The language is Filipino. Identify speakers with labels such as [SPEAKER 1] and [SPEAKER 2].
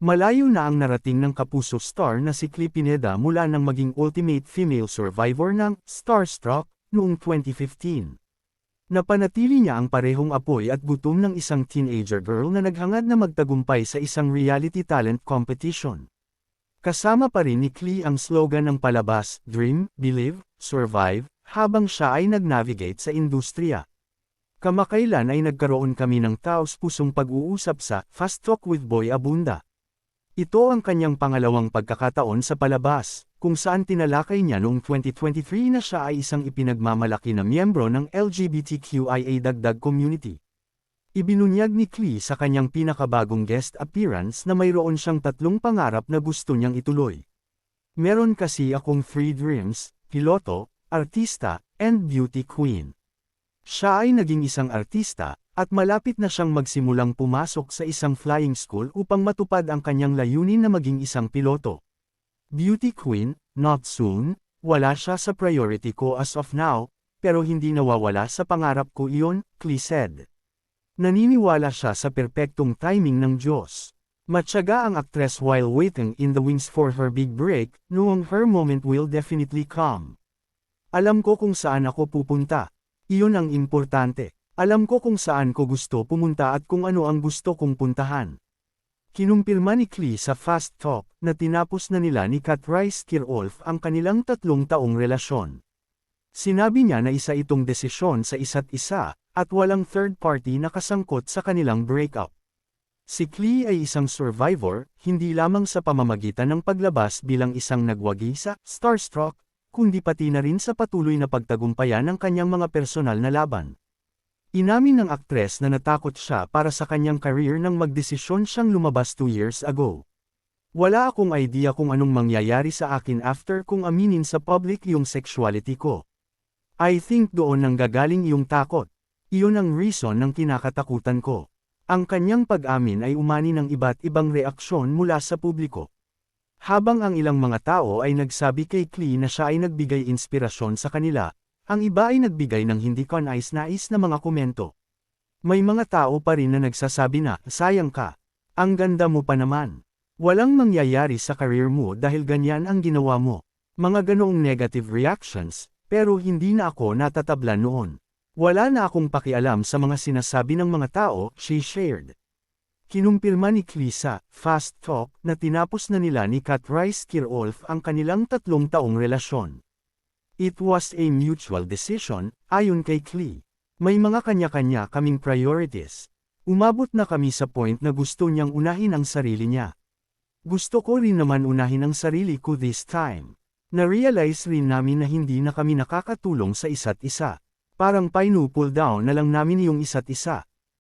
[SPEAKER 1] Malayo na ang narating ng kapuso star na si Clee Pineda mula nang maging ultimate female survivor ng Starstruck noong 2015. Napanatili niya ang parehong apoy at gutom ng isang teenager girl na naghangad na magtagumpay sa isang reality talent competition. Kasama pa rin ni Clee ang slogan ng palabas, Dream, Believe, Survive, habang siya ay nag-navigate sa industriya. Kamakailan ay nagkaroon kami ng taos-pusong pag-uusap sa Fast Talk with Boy Abunda. Ito ang kanyang pangalawang pagkakataon sa palabas, kung saan tinalakay niya noong 2023 na siya ay isang ipinagmamalaki na miyembro ng LGBTQIA dagdag community. Ibinunyag ni Klee sa kanyang pinakabagong guest appearance na mayroon siyang tatlong pangarap na gusto niyang ituloy. Meron kasi akong three dreams, piloto, artista, and beauty queen. Siya ay naging isang artista, at malapit na siyang magsimulang pumasok sa isang flying school upang matupad ang kanyang layunin na maging isang piloto. Beauty Queen, not soon, wala siya sa priority ko as of now, pero hindi nawawala sa pangarap ko iyon, Klee said. Naniniwala siya sa perpektong timing ng Diyos. Matyaga ang aktres while waiting in the wings for her big break, noong her moment will definitely come. Alam ko kung saan ako pupunta. Iyon ang importante. Alam ko kung saan ko gusto pumunta at kung ano ang gusto kong puntahan. Kinumpirma ni Klee sa Fast Talk na tinapos na nila ni Kat Rice Kirolf ang kanilang tatlong taong relasyon. Sinabi niya na isa itong desisyon sa isa't isa, at walang third party na kasangkot sa kanilang breakup. Si Klee ay isang survivor, hindi lamang sa pamamagitan ng paglabas bilang isang nagwagi sa Starstruck, kundi pati na rin sa patuloy na pagtagumpayan ng kanyang mga personal na laban. Inamin ng aktres na natakot siya para sa kanyang career nang magdesisyon siyang lumabas 2 years ago. Wala akong idea kung anong mangyayari sa akin after kung aminin sa public yung sexuality ko. I think doon nang gagaling yung takot. Iyon ang reason ng kinakatakutan ko. Ang kanyang pag-amin ay umani ng iba't ibang reaksyon mula sa publiko. Habang ang ilang mga tao ay nagsabi kay Klee na siya ay nagbigay inspirasyon sa kanila, ang iba ay nagbigay ng hindi kanais-nais na mga komento. May mga tao pa rin na nagsasabi na, sayang ka. Ang ganda mo pa naman. Walang mangyayari sa career mo dahil ganyan ang ginawa mo. Mga ganoong negative reactions, pero hindi na ako natatabla noon. Wala na akong pakialam sa mga sinasabi ng mga tao, she shared. Kinumpirma ni Klisa, Fast Talk, na tinapos na nila ni Kat Rice Kirolf ang kanilang tatlong taong relasyon. It was a mutual decision, ayon kay Klee. May mga kanya-kanya kaming priorities. Umabot na kami sa point na gusto niyang unahin ang sarili niya. Gusto ko rin naman unahin ang sarili ko this time. Na-realize rin namin na hindi na kami nakakatulong sa isa't isa. Parang pinupull down na lang namin yung isa't isa.